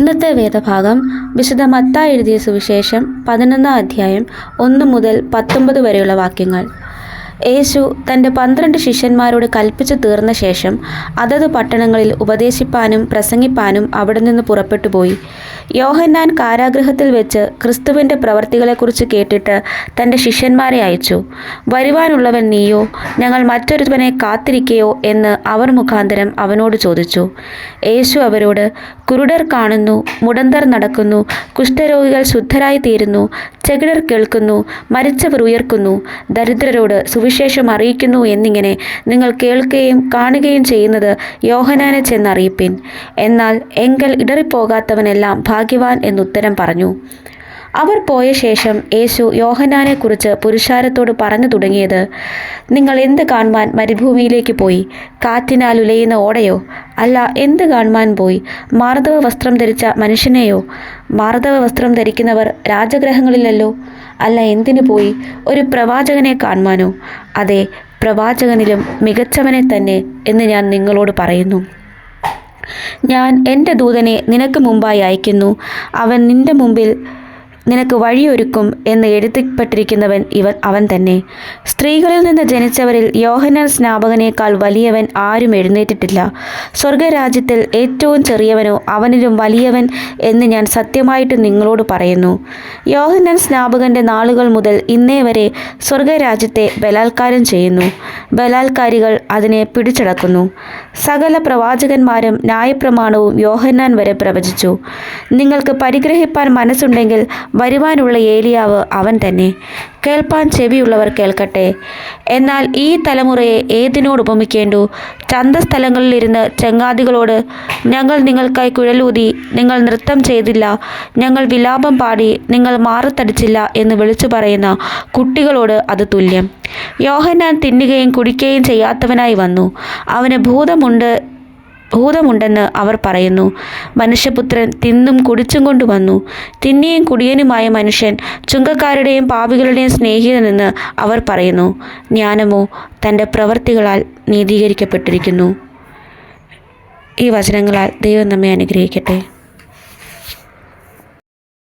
ഇന്നത്തെ വേദഭാഗം വിശുദ്ധ മത്ത എഴുതിയ സുവിശേഷം പതിനൊന്നാം അധ്യായം ഒന്ന് മുതൽ പത്തൊമ്പത് വരെയുള്ള വാക്യങ്ങൾ. യേശു തന്റെ പന്ത്രണ്ട് ശിഷ്യന്മാരോട് കൽപ്പിച്ചു തീർന്ന ശേഷം അതത് പട്ടണങ്ങളിൽ ഉപദേശിപ്പാനും പ്രസംഗിപ്പാനും അവിടെ നിന്ന് പുറപ്പെട്ടു പോയി. യോഹന്നാൻ കാരാഗ്രഹത്തിൽ വെച്ച് ക്രിസ്തുവിന്റെ പ്രവർത്തികളെക്കുറിച്ച് കേട്ടിട്ട് തന്റെ ശിഷ്യന്മാരെ അയച്ചു. വരുവാനുള്ളവൻ നീയോ? ഞങ്ങൾ മറ്റൊരുവനെ കാത്തിരിക്കയോ? എന്ന് അവർ മുഖാന്തരം അവനോട് ചോദിച്ചു. യേശു അവരോട് കുരുടർ കാണുന്നു മുടന്തർ നടക്കുന്നു കുഷ്ഠരോഗികൾ ശുദ്ധരായി തീരുന്നു ചെകിടർ കേൾക്കുന്നു മരിച്ചവർ ഉയർക്കുന്നു ദരിദ്രരോട് സുവിശേഷം അറിയിക്കുന്നു എന്നിങ്ങനെ നിങ്ങൾ കേൾക്കുകയും കാണുകയും ചെയ്യുന്നത് യോഹനാനെ ചെന്നറിയിപ്പിൻ. എന്നാൽ എങ്കൽ ഇടറിപ്പോകാത്തവനെല്ലാം ഭാഗ്യവാൻ എന്നുത്തരം പറഞ്ഞു. അവർ പോയ ശേഷം യേശു യോഹനാനെക്കുറിച്ച് പുരുഷാരത്തോട് പറഞ്ഞു തുടങ്ങിയത് നിങ്ങൾ എന്ത് കാണുവാൻ മരുഭൂമിയിലേക്ക് പോയി? കാറ്റിനാൽ ഉലയുന്ന ഓടയോ? അല്ല എന്ത് കാണുവാൻ പോയി? മാർദ്ദവ വസ്ത്രം ധരിച്ച മനുഷ്യനെയോ? മാർദ്ദവ വസ്ത്രം ധരിക്കുന്നവർ രാജഗ്രഹങ്ങളിലല്ലോ? അല്ല എന്തിനു പോയി? ഒരു പ്രവാചകനെ കാണുവാനോ? അതെ പ്രവാചകനിലും മികച്ചവനെ തന്നെ എന്ന് ഞാൻ നിങ്ങളോട് പറയുന്നു. ഞാൻ എന്റെ ദൂതനെ നിനക്ക് മുമ്പായി അയക്കുന്നു അവൻ നിന്റെ മുമ്പിൽ നിനക്ക് വഴിയൊരുക്കും എന്ന് എഴുതിപ്പെട്ടിരിക്കുന്നവൻ ഇവൻ അവൻ തന്നെ. സ്ത്രീകളിൽ നിന്ന് ജനിച്ചവരിൽ യോഹന്നാൻ സ്നാപകനേക്കാൾ വലിയവൻ ആരും എഴുന്നേറ്റിട്ടില്ല. സ്വർഗരാജ്യത്തിൽ ഏറ്റവും ചെറിയവനോ അവനിലും വലിയവൻ എന്ന് ഞാൻ സത്യമായിട്ട് നിങ്ങളോട് പറയുന്നു. യോഹന്നാൻ സ്നാപകന്റെ നാളുകൾ മുതൽ ഇന്നേ വരെ സ്വർഗരാജ്യത്തെ ബലാത്കാരം ചെയ്യുന്നു. ബലാത്കാരികൾ അതിനെ പിടിച്ചടക്കുന്നു. സകല പ്രവാചകന്മാരും ന്യായപ്രമാണവും യോഹന്നാൻ വരെ പ്രവചിച്ചു. നിങ്ങൾക്ക് പരിഗ്രഹിപ്പാൻ മനസ്സുണ്ടെങ്കിൽ വരുവാനുള്ള ഏലിയാവ് അവൻ തന്നെ. കേൾപ്പാൻ ചെവിയുള്ളവർ കേൾക്കട്ടെ. എന്നാൽ ഈ തലമുറയെ ഏതിനോട് ഉപമിക്കേണ്ടു? ചന്തസ്ഥലങ്ങളിലിരുന്ന് ചങ്ങാതികളോട് ഞങ്ങൾ നിങ്ങൾക്കായി കുഴലൂതി നിങ്ങൾ നൃത്തം ചെയ്തില്ല ഞങ്ങൾ വിലാപം പാടി നിങ്ങൾ മാറത്തടിച്ചില്ല എന്ന് വിളിച്ചു പറയുന്ന കുട്ടികളോട് അത് തുല്യം. യോഹന്നാൻ തിന്നുകയും കുടിക്കുകയും ചെയ്യാത്തവനായി വന്നു. അവന് ഭൂതമുണ്ട് ഭൂതമുണ്ടെന്ന് അവർ പറയുന്നു. മനുഷ്യപുത്രൻ തിന്നും കുടിച്ചും കൊണ്ടു വന്നു. തിന്നിയും കുടിയനുമായ മനുഷ്യൻ ചുങ്കക്കാരുടെയും പാപികളുടെയും സ്നേഹിതനെന്ന് അവർ പറയുന്നു. ജ്ഞാനമോ തന്റെ പ്രവൃത്തികളാൽ നീതീകരിക്കപ്പെട്ടിരിക്കുന്നു. ഈ വചനങ്ങളാൽ ദൈവം നമ്മെ അനുഗ്രഹിക്കട്ടെ.